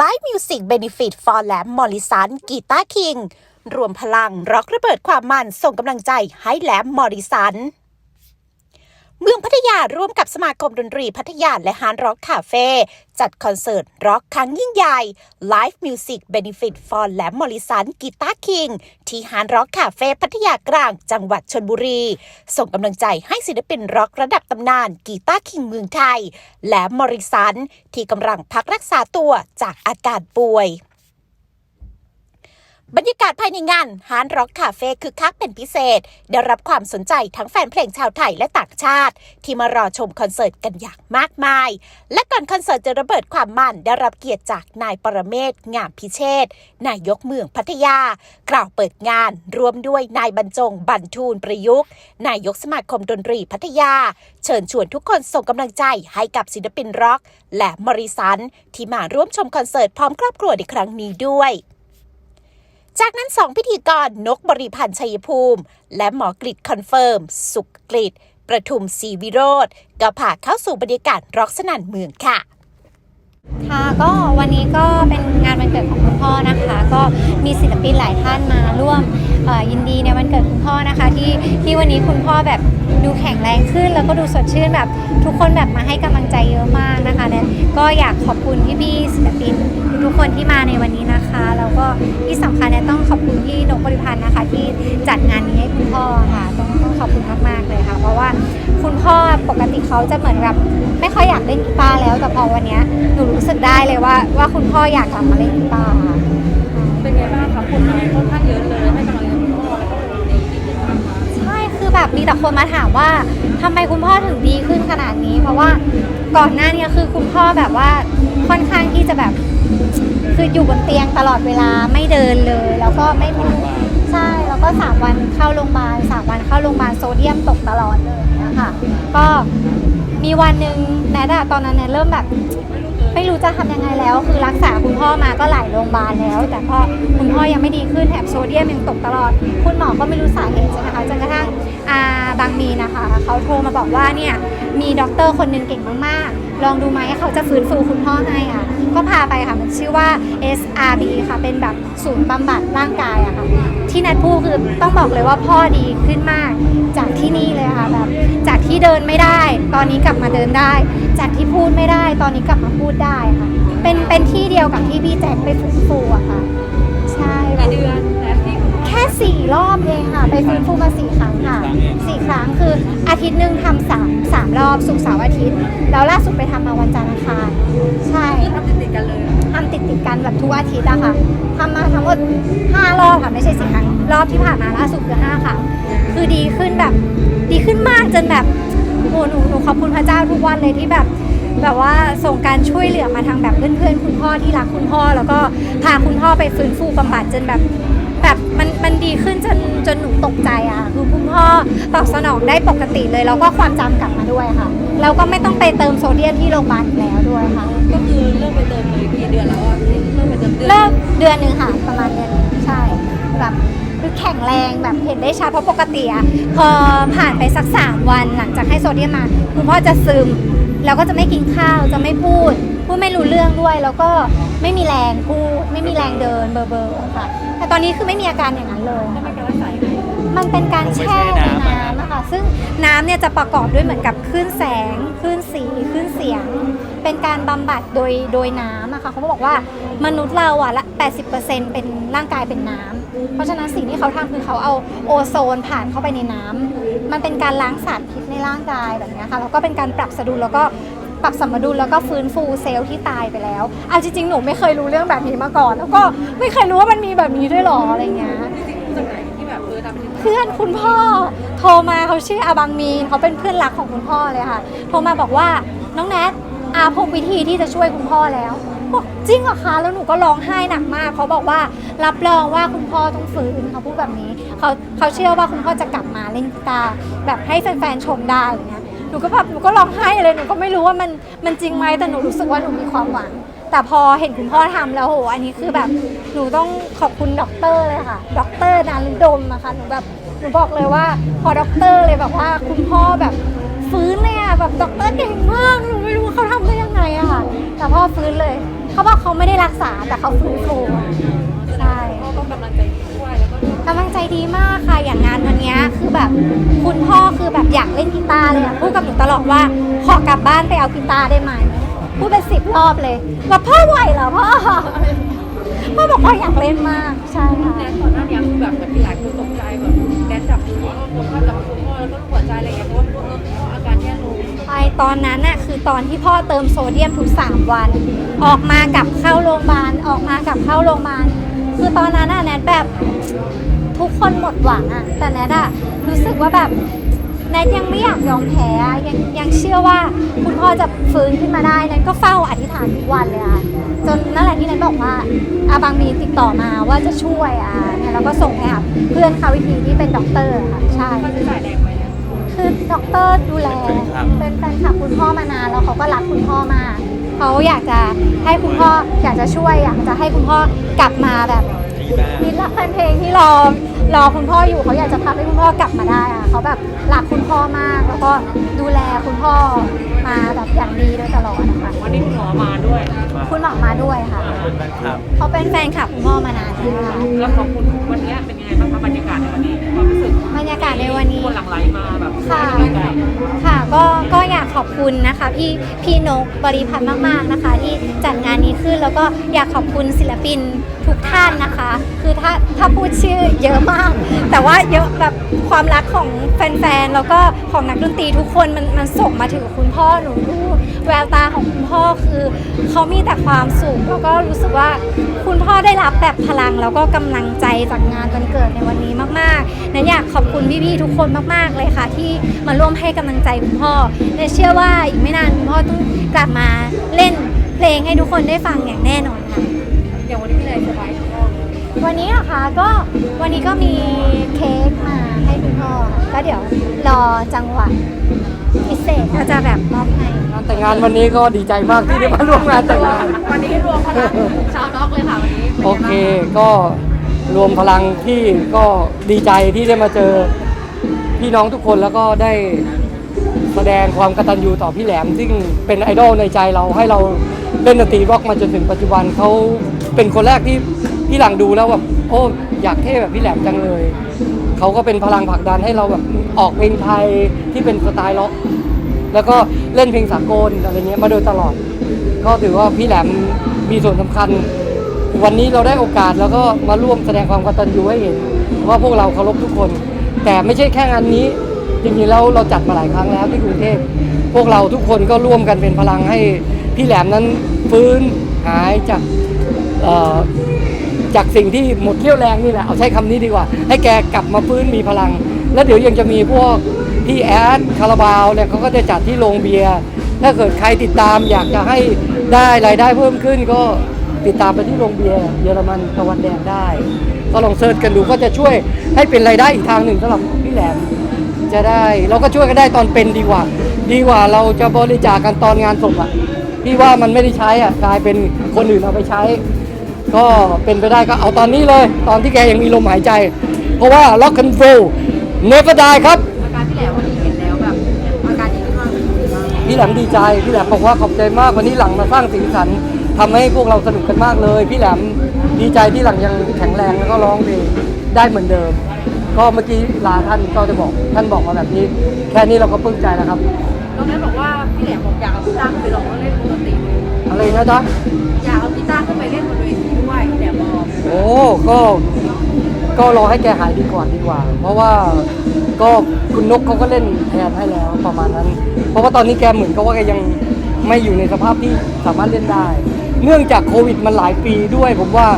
Live Music Benefit for Lam Morrison กีตาร์คิงรวมพลังร็อกระเบิดความมันส่งกำลังใจให้แลมมอริสัน เมืองพัทยาร่วมกับสมาคมดนตรีพัทยาและฮาร์ดร็อกคาเฟ่จัดคอนเสิร์ตร็อกครั้งยิ่งใหญ่ Live Music Benefit for Lamb Morrison กีตาร์คิง ที่ฮาร์ดร็อกคาเฟ่พัทยากลางจังหวัดชนบุรี ส่งกำลังใจให้ศิลปินร็อกระดับตำนานกีตาร์คิงเมืองไทย และมอริสันที่กำลังพักรักษาตัวจากอาการป่วย บรรยากาศภายในงานฮาร์ดร็อกคาเฟ่คึกคักเป็นพิเศษ ได้รับความสนใจทั้งแฟนเพลงชาวไทยและต่างชาติ ที่มารอชมคอนเสิร์ตกันอย่างมากมาย และก่อนคอนเสิร์ตจะระเบิดความมันได้รับเกียรติจากนายปรเมศงามพิเชษนายกเมืองพัทยา กล่าวเปิดงานรวมด้วยนายบรรจงบรรทูลประยุกต์ นายกสมาคมดนตรีพัทยา เชิญชวนทุกคนส่งกำลังใจให้กับศิลปินร็อก และมอริสันที่มาร่วมชมคอนเสิร์ตพร้อมครอบครัวในครั้งนี้ด้วย จากนั้นสองพิธีกรนกบริพันธ์ชัยภูมิ และหมอกริดคอนเฟิร์ม สุกกริดประทุมศรีวิโรธก็พาเข้าสู่บรรยากาศร็อกสนั่นเมืองค่ะ ค่ะก็วันนี้ก็เป็นงานวันเกิดของคุณพ่อนะคะ ก็มีศิลปินหลายท่านมาร่วม ยินดีในวันเกิดคุณพ่อนะคะ ที่ที่วันนี้คุณพ่อแบบดูแข็งแรงขึ้น แล้วก็ดูสดชื่นแบบทุกคนแบบมาให้กำลังใจเยอะมากนะคะเนี่ยก็อยากขอบคุณพี่พี่ศิลปินทุกคนที่มาในวันนี้นะคะ แล้วก็ที่สำคัญเนี่ยต้องขอบคุณพี่นกบริพันธ์นะคะ ที่จัดงานนี้ให้คุณพ่อค่ะต้องต้องขอบคุณมากๆเลยค่ะ เพราะว่าคุณพ่อปกติเขาจะเหมือนกับไม่ค่อยอยากเล่นกีตาร์แล้วแต่พอวันนี้หนูรู้สึกได้เลยว่าว่าคุณพ่ออยากกลับมาเล่นกีตาร์ค่ะเป็นไงบ้างคะคนมาค่อนข้างเยอะเลยให้ก แบบมีแต่คนมาถามว่าทำไมคุณพ่อถึงดีขึ้นขนาดนี้ เพราะว่าก่อนหน้านี้คือคุณพ่อแบบว่าค่อนข้างที่จะแบบ คืออยู่บนเตียงตลอดเวลาไม่เดินเลย แล้วก็ไม่พูดใช่แล้วก็สามวันเข้าโรงพยาบาลสามวันเข้าโรงพยาบาลโซเดียมตกตลอดเลยนะคะก็มีวันหนึ่งแนทอะตอนนั้นเนี่ยเริ่มแบบ ไม่รู้จะทำยังไงแล้ว คือรักษาคุณพ่อมาก็หลายโรงพยาบาลแล้ว แต่พอคุณพ่อยังไม่ดีขึ้นแถมโซเดียมยังตกตลอด คุณหมอก็ไม่รู้สาเหตุใช่ไหมคะจนกระทั่งอาบางมีนะคะ เขาโทรมาบอกว่าเนี่ยมีด็อกเตอร์คนหนึงเก่งมากๆ ลองดูไหมเขาจะฟื้นฟูคุณพ่อให้ค่ะ ก็พาไปค่ะมันชื่อว่า SRB ค่ะเป็นแบบศูนย์บำบัดร่างกายอะค่ะ ที่นัดพูดคือต้องบอกเลยว่าพ่อดีขึ้นมาก จากที่นี่เลยค่ะแบบจากที่เดินไม่ได้ ตอนนี้กลับมาเดินได้ จากที่พูดไม่ได้ตอนนี้กลับมาพูดได้ค่ะ เป็นเป็นที่เดียวกับที่พี่แจ็คไปฟื้นฟูอะค่ะ ใช่แบกี่บเดือนแต่ที่คุณพ่อแค่สี่รอบเองค่ะ ไปฟื้นฟูมาสี่ครั้งค่ะสี่ครั้งคืออาทิตย์หนึ่งทำสามสามรอบศุกร์เสาร์อาทิตย์ แล้วล่าสุดไปทำมาวันจันทร์อังคารใช่คือทำติดๆกันเลยทำติดติดๆกันแบบทุกอาทิตย์อะค่ะทำมาทั้งหมด5รอบค่ะไม่ใช่สี่ครั้งรอบที่ผ่านมาล่าสุดคือ5ครั้งคือดีขึ้นแบบดีขึ้นมากจนแบบ โอ้หนูหนูขอบคุณพระเจ้าทุกวันเลยที่แบบแบบว่าส่งการช่วยเหลือมาทางแบบเพื่อนๆ คุณพ่อที่รักคุณพ่อ แล้วก็พาคุณพ่อไปฟื้นฟูบำบัดจนแบบแบบมันมันดีขึ้นจนจนหนูตกใจอะค่ะคือคุณพ่อตอบสนองได้ปกติเลย แล้วก็ความจำกลับมาด้วยค่ะแล้วก็ไม่ต้องไปเติมโซเดียมที่โรงพยาบาลอีกแล้วด้วยค่ะ ก็คือเริ่มไปเติมเลยกี่เดือนแล้วอะที่เริ่มไปเติมเดือนเลิกเดือนหนึ่งค่ะประมาณเดือนหนึ่งใช่แบบ คือแข็งแรงแบบเห็นได้ชัดเพราะปกติอะพอผ่านไปสักสามวันหลังจากให้โซเดียมมาคุณพ่อจะซึม แล้วก็จะไม่กินข้าวจะไม่พูด พูดไม่รู้เรื่องด้วย แล้วก็ไม่มีแรงพูดไม่มีแรงเดินเบอร์เบอร์ค่ะแต่ตอนนี้คือไม่มีอาการอย่างนั้นเลย มันเป็นการแช่ในน้ำอะค่ะซึ่งน้ำเนี่ยจะประกอบด้วยเหมือนกับคลื่นแสงคลื่นสีคลื่นเสียง เป็นการบำบัดโดยโดยน้ำอะค่ะเขาบอกว่ามนุษย์เราอะละ 80%เป็นร่างกายเป็นน้ำเพราะฉะนั้นสิ่งที่เขาทำคือเขาเอาโอโซนผ่านเข้าไปในน้ำมันเป็นการล้างสารพิษในร่างกายแบบเนี้ยค่ะแล้วก็เป็นการปรับสมดุลแล้วก็ปรับสมดุลแล้วก็ฟื้นฟูเซลล์ที่ตายไปแล้วเอาจริงๆหนูไม่เคยรู้เรื่องแบบนี้มาก่อน แล้วก็ไม่เคยรู้ว่ามันมีแบบนี้ด้วยหรออะไรเงี้ย จากไหนที่แบบเออทำเป็นเพื่อนคุณพ่อโทรมาเขาชื่ออาบังมีนเขาเป็นเพื่อนรักของคุณพ่อเลยค่ะ โทรมาบอกว่าน้องแนท อาพบวิธีที่จะช่วยคุณพ่อแล้วบอกจริงเหรอคะแล้วหนูก็ร้องไห้หนักมาก เขาบอกว่ารับรองว่าคุณพ่อต้องฟื้นเขาพูดแบบนี้เขาเขาเชื่อว่าคุณพ่อจะกลับมาเล่นกีตาร์แบบให้แฟนๆชมได้อย่างเงี้ยหนูก็แบบหนูก็ร้องไห้เลยหนูก็ไม่รู้ว่ามันมันจริงไหมแต่หนูรู้สึกว่าหนูมีความหวัง แต่พอเห็นคุณพ่อทำแล้วโหอันนี้คือแบบหนูต้องขอบคุณด็อกเตอร์เลยค่ะด็อกเตอร์นารุดมนะคะหนูแบบหนูบอกเลยว่าพอด็อกเตอร์เลยแบบว่าคุณพ่อแบบ ฟื้นเลยอะแบบด็อกเตอร์เก่งมากหนูไม่รู้ว่าเขาทำได้ยังไงอะค่ะ แต่พ่อฟื้นเลย เขาบอกเขาไม่ได้รักษาแต่เขาฟื้นฟูใช่ พ่อก็กำลังใจดีด้วยแล้วก็กำลังใจดีมากค่ะอย่างงานวันเนี้ยคือแบบคุณพ่อคือแบบอยากเล่นกีตาร์เลยอะพูดกับหนูตลอดว่าขอกลับบ้านไปเอากีตาร์ได้ไหมพูดเป็นสิบรอบเลยว่าพ่อไหวเหรอพ่อพ่อบอกพ่ออยากเล่นมากใช่ค่ะแดนก่อนหน้านี้คือแบบเหมือนมีหลายคนตกใจแบบแดนจับหัวคนก็จับคุณพ่อแล้วก็หัวใจอะไรอย่างเงี้ยเพราะว่าเออพ่ออ ตอนนั้นน่ะคือตอนที่พ่อเติมโซเดียมทุกสามวัน ออกมากับเข้าโรงพยาบาลออกมากับเข้าโรงพยาบาลคือตอนนั้นน่ะแนทแบบทุกคนหมดหวังอะแต่แนทอะรู้สึกว่าแบบแนทยังไม่อยากยอมแพ้อยังยังเชื่อว่าคุณพ่อจะฟื้นขึ้นมาได้แนทก็เฝ้าอธิษฐานทุกวันเลยอะจนนั่นแหละที่แนทบอกว่าอาบางมีติดต่อมาว่าจะช่วยอะเนี่ยเราก็ส่งไปหาเพื่อนเขาวิธีที่เป็นด็อกเตอร์ค่ะใช่ค่าใช้จ่ายแรงไหม คือด็อกเตอร์ดูแล เป็นแฟนคลับคุณพ่อมานานแล้วเขาก็รักคุณพ่อมากเขาอยากจะให้คุณพ่ออยากจะช่วยอยากจะให้คุณพ่อกลับมาแบบมีรักแฟนเพลงที่รอรอคุณพ่ออยู่เขาอยากจะทำให้คุณพ่อกลับมาได้อะเขาแบบรักคุณพ่อมาก แล้วก็ดูแลคุณพ่อมาแบบอย่างดีโดยตลอดนะคะวันนี้คุณหมอมาด้วย คุณหมอมาด้วยค่ะเป็นแฟนคลับเขาเป็นแฟนคลับคุณพ่อมานานแล้วค่ะแล้วขอบคุณวันนี้เป็นยังไง บ้างคะบรรยากาศในวันนี้ความรู้สึกบรรยากาศในวันนี้ คนหลั่งไหลมาแบบค่ะ ให้กำลังใจค่ะ ก็ ก็อยากขอบคุณนะคะ พี่ พี่นกบริพันธ์มาก ๆ นะคะ ที่จัดงานนี้ขึ้น แล้วก็อยากขอบคุณศิลปินทุกท่านนะคะ คือถ้าถ้าพูดชื่อเยอะมาก แต่ว่าเยอะแบบความรักของแฟนๆแล้วก็ของนักดนตรีทุกคนมันมันส่งมาถึงคุณพ่อหนูดูแววตาของคุณพ่อคือเขามีแต่ความสุขแล้วก็รู้สึกว่าคุณพ่อได้รับแบบพลังแล้วก็กำลังใจจากงานวันเกิดในวันนี้มากๆนั้นอยากขอบคุณพี่ๆทุกคนมากๆเลยค่ะ ที่มาร่วมให้กำลังใจคุณพ่อและเชื่อว่าอีกไม่นานคุณพ่อต้องกลับมาเล่นเพลงให้ทุกคนได้ฟังอย่างแน่นอนค่ะอย่างวันนี้ มีอะไรเซอร์ไพรส์คุณพ่อวันนี้เหรอคะก็วันนี้ก็มีเค้กมาให้คุณพ่อค่ะก็เดี๋ยวรอจังหวะพิเศษก็จะแบบมอบให้งานแต่งงานวันนี้ก็ดีใจมากที่ได้มาร่วมงานแต่งงาน วันนี้รวมพลังชาวน็อกเลยค่ะวันนี้โอเคก็รวมพลังที่ก็ดีใจที่ได้มาเจอพี่น้องทุกคนแล้วก็ได้แสดงความกตัญญูต่อพี่แหลม ซึ่งเป็นไอดอลในใจเราให้เราเล่นดนตรีร็อกมาจนถึงปัจจุบันเขา เป็นคนแรกที่พี่หลังดูแล้วแบบโอ้อยากเท่แบบพี่แหลมจังเลย เขาก็เป็นพลังผลักดันให้เราแบบออกเพลงไทยที่เป็นสไตล์ร็อก แล้วก็เล่นเพลงสากลอะไรเงี้ยมาโดยตลอด ก็ถือว่าพี่แหลมมีส่วนสำคัญ วันนี้เราได้โอกาสแล้วก็มาร่วมแสดงความกตัญญูให้เห็นว่าพวกเราเคารพทุกคน แต่ไม่ใช่แค่งานนี้จริงๆแล้วเราจัดมาหลายครั้งแล้วที่กรุงเทพพวกเราทุกคนก็ร่วมกันเป็นพลังให้พี่แหลมนั้นฟื้นหายจาก จากสิ่งที่หมดเรี่ยวแรงนี่แหละเอาใช้คำนี้ดีกว่า ให้แกกลับมาฟื้นมีพลัง แล้วเดี๋ยวยังจะมีพวกพี่แอดคาราบาวเนี่ยเขาก็จะจัดที่โรงเบียร์ถ้าเกิดใครติดตามอยากจะให้ได้รายได้เพิ่มขึ้นก็ติดตามไปที่โรงเบียร์เยอรมันตะวันแดงได้ ก็ลองเซิร์ชกันดูก็จะช่วยให้เป็นรายได้อีกทางหนึ่งสำหรับพี่แหลมจะได้เราก็ช่วยกันได้ตอนเป็นดีกว่า ดีกว่าเราจะบริจาคกันตอนงานศพอะพี่ว่ามันไม่ได้ใช้อะกลายเป็นคนอื่นเอาไปใช้ ก็เป็นไปได้ก็เอาตอนนี้เลย ตอนที่แกยังมีลมหายใจ เพราะว่า Rock and Roll Never Die ครับ อาการพี่แหลมวันนี้เห็นแล้วแบบอาการดีขึ้นมากพี่แหลมดีใจ พี่แหลมบอกว่าขอบใจมากวันนี้หลังมาสร้างสีสันทำให้พวกเราสนุกกันมากเลย พี่แหลมดีใจที่หลังยังแข็งแรงแล้วก็ร้องเพลงได้เหมือนเดิม ก็เมื่อกี้ลาท่านก็จะบอก ท่านบอกมาแบบนี้ แค่นี้เราก็ปลื้มใจแล้วครับน้องแนทบอกว่าพี่แหลมบอกอยากเอากีตาร์ขึ้นไปร้องแล้วเล่นปกติอะไรนะจ๊ะ โอ้ก็ก็รอให้แกหายดีก่อนดีกว่า เพราะว่าก็คุณนกเขาก็เล่นแทนให้แล้วประมาณนั้น เพราะว่าตอนนี้แกเหมือนกับว่าแกยังไม่อยู่ในสภาพที่สามารถเล่นได้ เนื่องจากโควิดมันหลายปีด้วย ผมว่า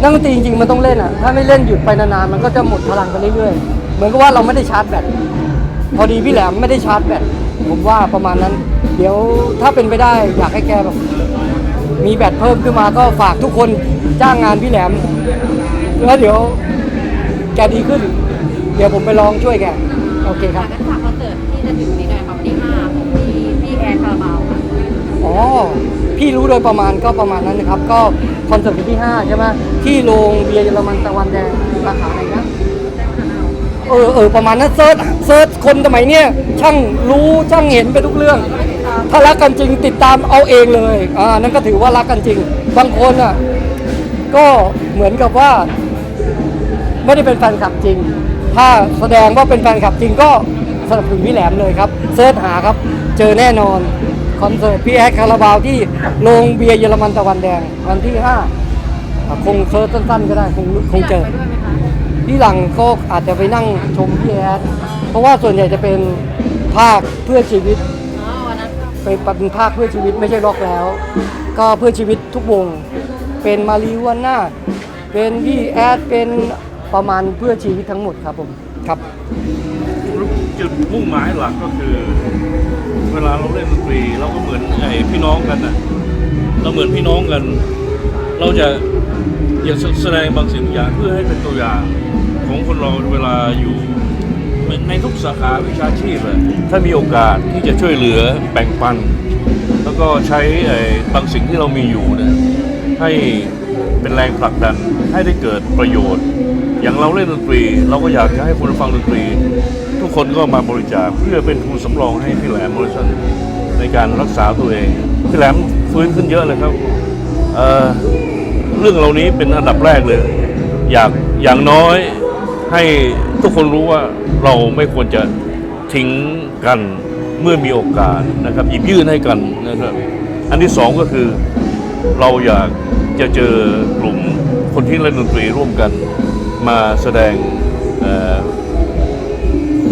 นักดนตรีจริงๆมันต้องเล่นอะ ถ้าไม่เล่นหยุดไปนานๆมันก็จะหมดพลังไปเรื่อยๆ เหมือนกับว่าเราไม่ได้ชาร์จแบตพอดีพี่แหลมไม่ได้ชาร์จแบตผมว่าประมาณนั้น เดี๋ยวถ้าเป็นไปได้อยากให้แกแบบ มีแบตเพิ่มขึ้นมาก็ฝากทุกคนจ้างงานพี่แหลมแล้วเดี๋ยวแกดีขึ้น เดี๋ยวผมไปลองช่วยแก โอเคครับ งั้นฝากคอนเสิร์ตที่จะถึงนี้หน่อยครับวันที่ห้าของพี่พี่แอนคาราบาวค่ะอ๋อ พี่รู้โดยประมาณก็ประมาณนั้นนะครับ ก็คอนเสิร์ตวันที่ 5 ใช่ไหมที่โรงเบียร์เยอรมันตะวันแดงสาขาไหนนะ เออเออประมาณนั้นเซิร์ชเซิร์ชคนสมัยเนี้ยช่างรู้ช่างเห็นไปทุกเรื่องก็ไปติดตาม ถ้ารักกันจริงติดตามเอาเองเลยอ่านั่นก็ถือว่ารักกันจริง บางคนอะก็เหมือนกับว่า ไม่ได้เป็นแฟนคลับจริง ถ้าแสดงว่าเป็นแฟนคลับจริงก็สนับสนุนพี่แหลมเลยครับเสิร์ชหาครับ เจอแน่นอนคอนเสิร์ตพี่แอดคาราบาวที่โรงเบียร์เยอรมันตะวันแดงวันที่ห้าอะคงเซิร์ชสั้นๆ ก็ได้คงคงเจอไปด้วยไหมคะพี่หลังก็อาจจะไปนั่งชมพี่แอดเพราะว่าส่วนใหญ่จะเป็นภาคเพื่อชีวิต อ๋อวันนั้นก็ไปเป็นภาคเพื่อชีวิตไม่ใช่ร็อกแล้ว ก็เพื่อชีวิตทุกวง เป็นมาริวาน่าเป็นพี่แอดเป็นประมาณเพื่อชีวิตทั้งหมดครับผมครับ จุดมุ่งหมายหลักก็คือ เวลาเราเล่นดนตรีเราก็เหมือนไอ้พี่น้องกันนะเราเหมือนพี่น้องกัน เราจะอยากแสดงบางสิ่งบางอย่างเพื่อให้เป็นตัวอย่างของคนเราเวลาอยู่ ในทุกสาขาวิชาชีพถ้ามีโอกาสที่จะช่วยเหลือแบ่งปัน แล้วก็ใช้ไอ้บางสิ่งที่เรามีอยู่เนี่ยให้เป็นแรงผลักดันให้ได้เกิดประโยชน์ อย่างเราเล่นดนตรี เราก็อยากจะให้คนฟังดนตรี ทุกคนก็มาบริจาคเพื่อเป็นทุนสำรองให้พี่แหลมบริษัทในการรักษาตัวเองพี่แหลมฟื้นขึ้นเยอะเลยครับเเรื่องเหล่านี้เป็นอันดับแรกเลย อยากอย่างน้อยให้ ทุกคนรู้ว่าเราไม่ควรจะทิ้งกันเมื่อมีโอกาสนะครับหยิบยื่นให้กันนะครับ อันที่สองก็คือเราอยากจะเจอกลุ่มคนที่เล่นดนตรีร่วมกันมาแสดง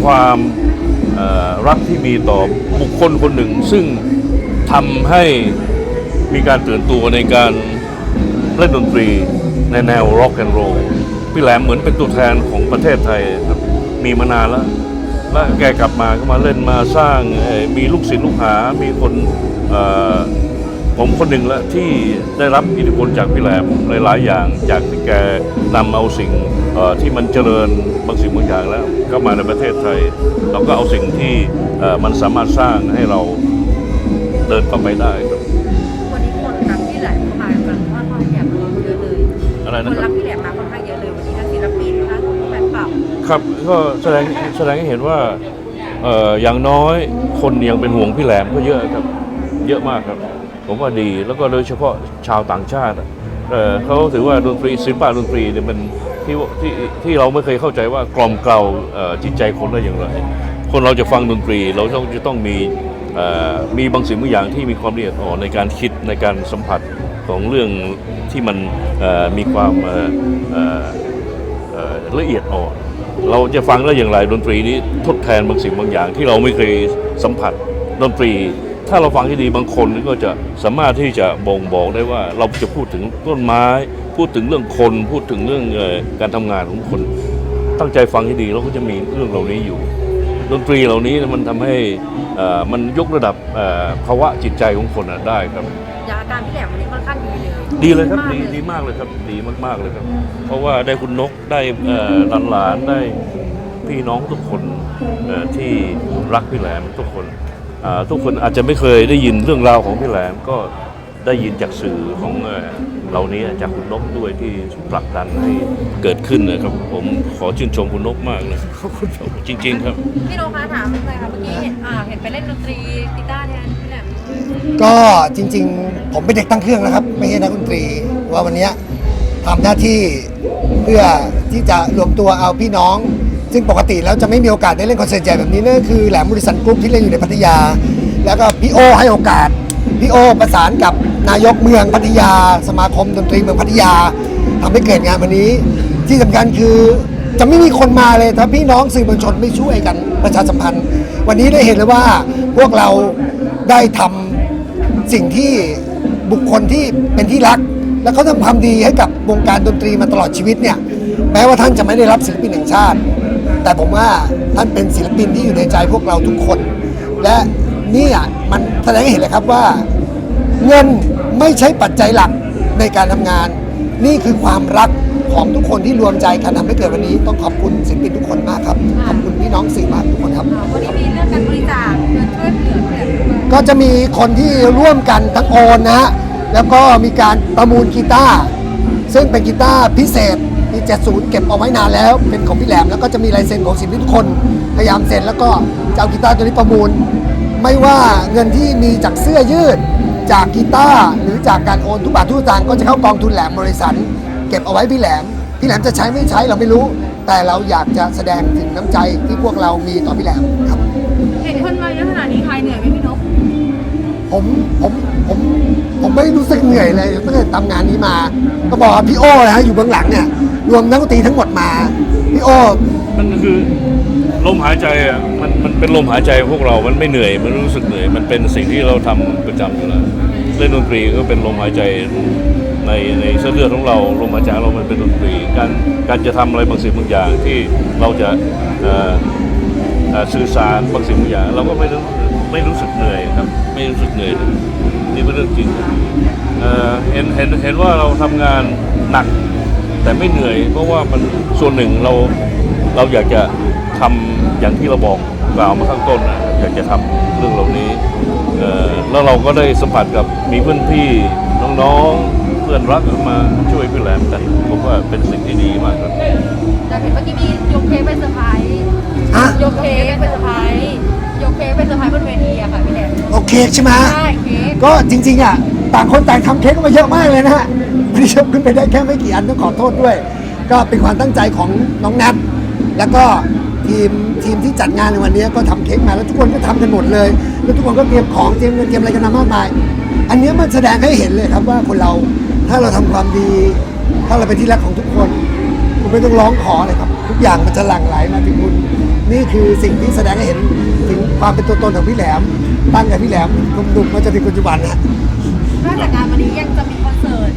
ความรักที่มีต่อบุคคลคนหนึ่ง ซึ่งทำให้มีการตื่นตัวในการเล่นดนตรีในแนวร็อกแอนด์โรล พี่แหลมเหมือนเป็นตัวแทนของประเทศไทยครับมีมานานแล้ว แล้วแกกลับมาก็มาเล่นมาสร้างเอ่อมีลูกศิษย์ลูกหา มีคนเอ่อผมคนหนึ่งละที่ได้รับอิทธิพลจากพี่แหลมหลาย ๆ อย่างจากที่แกนำเอาสิ่งเอ่อที่มันเจริญบางสิ่งบางอย่างแล้วเข้ามาในประเทศไทย เราก็เอาสิ่งที่เอ่อมันสามารถสร้างให้เราเดินต่อไปได้ครับวันนี้คนรักพี่แหลมเข้ามากันค่อนข้างแอบเยอะเลยอะไรคนะนครัรักบ ครับก็แสดงแสดงให้เห็นว่าเอ่ออย่างน้อยคนยังเป็นห่วงพี่แหลมก็เยอะครับ เยอะมากครับ ผมว่าดีแล้วก็โดยเฉพาะชาวต่างชาติเอ่อเขาถือว่าดนตรีศิลปะดนตรีเนี่ยมันที่ที่ที่เราไม่เคยเข้าใจว่ากล่อมเกลาจิตใจคนได้อย่างไร คนเราจะฟังดนตรีเราต้องจะต้องมีมีบางสิ่งบางอย่างที่มีความละเอียดอ่อนในการคิดในการสัมผัสของเรื่องที่มันมีความละเอียดอ่อน เราจะฟังแล้วอย่างไรดนตรีนี้ทดแทนบางสิ่งบางอย่าง ที่เราไม่เคยสัมผัสดนตรี ถ้าเราฟังที่ดีบางคนก็จะสามารถที่จะบ่งบอกได้ว่าเราจะพูดถึงต้นไม้ พูดถึงเรื่องคน พูดถึงเรื่องการทำงานของคน ตั้งใจฟังให้ดีเราก็จะมีเรื่องเหล่านี้อยู่ ดนตรีเหล่านี้มันทำให้มันยกระดับภาวะจิตใจของคนได้ครับอย่างอาการพี่แหลมวันนี้ค่อนข้างดีเลย ดีเลยครับมากดีเลยดีมากเลยครับ ดีมากๆเลยครับ เพราะว่าได้คุณนกได้เอ่อหลานๆได้พี่น้องทุกคนเอ่อที่รักพี่แหลมทุกคนอ่าทุกคนอาจจะไม่เคยได้ยินเรื่องราวของพี่แหลมก็ได้ยินจากสื่อของเอ่อเหล่านี้จากคุณนกด้วยที่ผลักดันให้เกิดขึ้นนะครับ ผมขอชื่นชมคุณนกมากเลยจริง ๆ ครับ พี่โนคะถามเลยค่ะเมื่อกี้เห็นอ่าเห็นไปเล่นดนตรีกีตาร์แทนพี่แหลม ก็จริง ๆ ผมเป็นเด็กตั้งเครื่องนะครับ ไม่ใช่นักดนตรีว่าวันนี้ทำหน้าที่เพื่อที่จะรวมตัวเอาพี่น้อง ซึ่งปกติแล้วจะไม่มีโอกาสได้เล่นคอนเสิร์ตใหญ่แบบนี้นั่นคือแหลมบริสันกรุ๊ปที่เล่นอยู่ในพัทยา แล้วก็พี่โอให้โอกาสพี่โอประสานกับนายกเมืองพัทยา สมาคมดนตรีเมืองพัทยาทำให้เกิดงานวันนี้ ที่สำคัญคือจะไม่มีคนมาเลยถ้าพี่น้องสื่อมวลชนไม่ช่วยกันประชาสัมพันธ์ วันนี้ได้เห็นเลยว่าพวกเรา ได้ทำสิ่งที่บุคคลที่เป็นที่รัก และเขาทำความดีให้กับวงการดนตรีมาตลอดชีวิตเนี่ยแม้ว่าท่านจะไม่ได้รับศิลปินแห่งชาติ แต่ผมว่าท่านเป็นศิลปินที่อยู่ในใจพวกเราทุกคน และนี่อะมันแสดงให้เห็นเลยครับว่า เงินไม่ใช่ปัจจัยหลักในการทำงาน นี่คือความรักของทุกคนที่รวมใจกันทำให้เกิดวันนี้ต้องขอบคุณศิลปินทุกคนมากครับขอบคุณพี่น้องสื่อมากทุกคนครับ วันนี้มีเรื่องการบริจาคเงินช่วยเหลือ ก็จะมีคนที่ร่วมกันทั้งโอนนะฮะแล้วก็มีการประมูลกีตาร์ซึ่งเป็นกีตาร์พิเศษปี70 เก็บเอาไว้นานแล้ว เป็นของพี่แหลมแล้วก็จะมีลายเซ็นของศิลปินทุกคนพยายามเซ็นแล้วก็จะเอากีตาร์ตัวนี้ประมูล ไม่ว่าเงินที่มีจากเสื้อยืดจากกีตาร์หรือจากการโอนทุกบาททุกสตางค์ก็จะเข้ากองทุนแหลมบริษัทเก็บเอาไว้พี่แหลมพี่แหลมจะใช้ไม่ใช้เราไม่รู้ แต่เราอยากจะแสดงถึงน้ำใจที่พวกเรามีต่อพี่แหลมครับ เห็นคนมาเยอะขนาดนี้ใครเหนื่อยไหม ผมผมผมผมไม่รู้สึกเหนื่อยเลยตั้งแต่ทำงานนี้มาก็บอกว่าพี่โอ้นะฮะอยู่เบื้องหลังเนี่ยรวมนักดนตรีทั้งหมดมาพี่โอ้ มันคือลมหายใจอะมันมันเป็นลมหายใจพวกเรา มันไม่เหนื่อย มันไม่รู้สึกเหนื่อย มันเป็นสิ่งที่เราทำประจำอยู่แล้วเล่นดนตรีก็เป็นลมหายใจในในเส้นเลือดของเราลมหายใจของเรามันเป็นดนตรี การการจะทำอะไรบางสิ่งบางอย่างที่เราจะเอ่อเอ่อสื่อสารบางสิ่งบางอย่าง เราก็ไม่รู้ไม่รู้สึกเหนื่อยครับ ไม่รู้สึกเหนื่อยเลยนี่เป็นเรื่องจริงเอ่อเห็นเห็นเห็นว่าเราทำงานหนัก แต่ไม่เหนื่อย เพราะว่ามันส่วนหนึ่งเราเราอยากจะทำอย่างที่เราบอกกล่าวมาข้างต้นนะอยากจะทำเรื่องเหล่านี้เอ่อแล้วเราก็ได้สัมผัสกับมีเพื่อนพี่น้องๆเพื่อนรักมาช่วยพี่แหลมกันผมว่าเป็นสิ่งที่ดีมากครับ แต่เห็นเมื่อกี้มียกเค้กไปเซอร์ไพรส์ฮะ ยกเค้กไปเซอร์ไพรส์ยกเค้กไปเซอร์ไพรส์บนเวทีอะ ค่ะพี่แดนโอเคใช่ไหมใช่เค้กก็จริง ๆอะต่างคนต่างทำเค้กมาเยอะมากเลยนะฮะไม่ได้เชิญขึ้นไปได้แค่ไม่กี่อันต้องขอโทษด้วย ก็เป็นความตั้งใจของน้องนัทแล้วก็ทีมทีมที่จัดงานในวันนี้ก็ทำเค้กมาแล้วทุกคนก็ทำกันหมดเลย แล้วทุกคนก็เตรียมของเตรียมเงินเตรียมอะไรกันมามากมาย อันนี้มันแสดงให้เห็นเลยครับว่าคนเราถ้าเราทำความดี ถ้าเราเป็นที่รักของทุกคนคุณไม่ต้องร้องขอเลยครับ ทุกอย่างมันจะหลั่งไหลมาถึงคุณนี่คือสิ่งที่แสดงให้เห็นถึงความเป็นตัวตนของพี่แหลม ตั้งแต่พี่แหลมหนุ่มๆมาจนถึงปัจจุบันนะนอกจากงานวันนี้ยังจะมีคอนเสิร์ต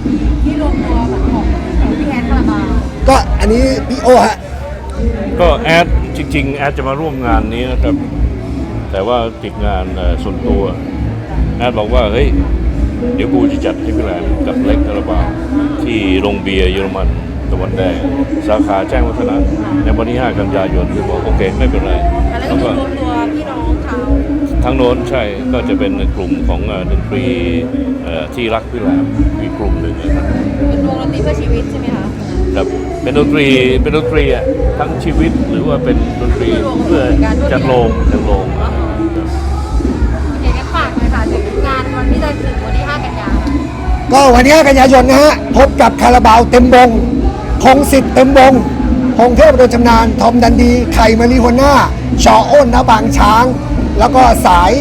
ที่รวมตัวแบบของของพี่แอนคาราบาวก็อันนี้พี่โอฮะก็แอดจริง ๆ แอดจะมาร่วมงานนี้นะครับ แต่ว่าติดงานเอ่อส่วนตัวแอดบอกว่าเฮ้ยเดี๋ยวกูจะจัดให้พี่แหลมกับเล็กคาราบาวที่โรงเบียร์เยอรมันตะวันแดงสาขาแจ้งวัฒนะในวันที่ 5 กันยายนที่บอกโอเคไม่เป็นไร แล้วก็มีรวมตัวพี่น้องเขา ทั้งโน้นใช่ก็จะเป็นกลุ่มของเอ่อดนตรีเอ่อที่รักพี่แหลมอีกกลุ่มหนึ่งนะครับเป็นวงดนตรีเพื่อชีวิตใช่ไหมคะครับเป็นดนตรีเป็นดนตรีอะทั้งชีวิตหรือว่าเป็นดนตรีเพื่อจัดโลงจัดโลงครับโอเคงั้นฝากเลยค่ะถึงงานวันที่จะถึงวันที่ 5 กันยายนก็วันนี้กันยายนนะฮะพบกับคาราบาวเต็มวงพงศิษฐ์เต็มวงพงเทพโดนชำนาญทอมดันดี ไข่มารีหัวหน้าชออ้นนะบางช้าง แล้วก็สาย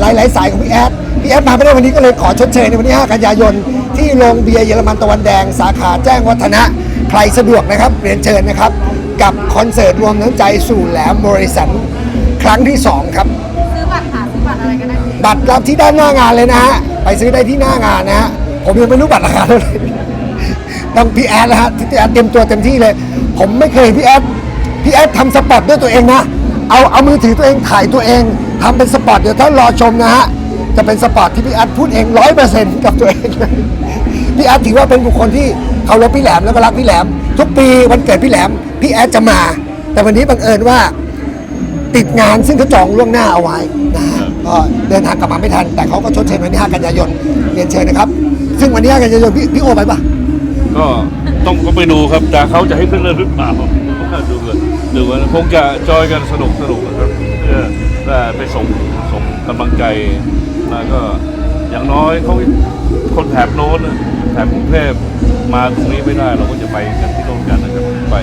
หลาย ๆ สายของพี่แอดพี่แอดมาไม่ได้วันนี้ก็เลยขอชดเชยในวันที่ 5 กันยายน ที่โรงเบียร์เยอรมันตะวันแดง สาขาแจ้งวัฒนะใครสะดวกนะครับเรียนเชิญนะครับ กับคอนเสิร์ตรวมน้ำใจสู่แหลมบริสันครั้งที่ 2 ครับ ซื้อบัตรค่ะซื้อบัตรอะไรก็ได้เลยบัตรรับที่ด้านหน้างานเลยนะฮะไปซื้อได้ที่หน้างานนะฮะผมยังไม่รู้บัตรราคาเท่าไหร่ต้องพี่แอดนะฮะที่พี่แอดเตรียมตัวเต็มที่เลย ผมไม่เคยเห็นพี่แอดพี่แอดทำสปอตด้วยตัวเองนะ เอาเอามือถือตัวเองถ่ายตัวเองทำเป็นสปอตเดี๋ยวถ้ารอชมนะฮะ จะเป็นสปอตที่พี่แอดพูดเองร้อยเปอร์เซ็นต์กับตัวเองเลยพี่แอดถือว่าเป็นบุคคลที่เคารพพี่แหลมแล้วก็รักพี่แหลม ทุกปีวันเกิดพี่แหลม พี่แอดจะมา แต่วันนี้บังเอิญว่า ติดงานซึ่งเขาจองล่วงหน้าเอาไว้นะฮะก็เดินทางกลับมาไม่ทัน แต่เขาก็ชดเชยวันที่5กันยายนเรียนเชิญนะครับ ซึ่งวันที่5กันยายนพี่พี่โอไปปะ ก็ต้องก็ไปดูครับแต่เขาจะให้ขึ้นเรือหรือเปล่าดู กันดูกันคงจะจอยกันสนุกสนุกนะครับเพื่อเพื่อไปส่งส่งกำลังใจแล้วก็อย่างน้อยเขาคนแถบโน้นน่ะแถบกรุงเทพมาตรงนี้ไม่ได้เราก็จะไปกันที่โน้นกันนะครับไป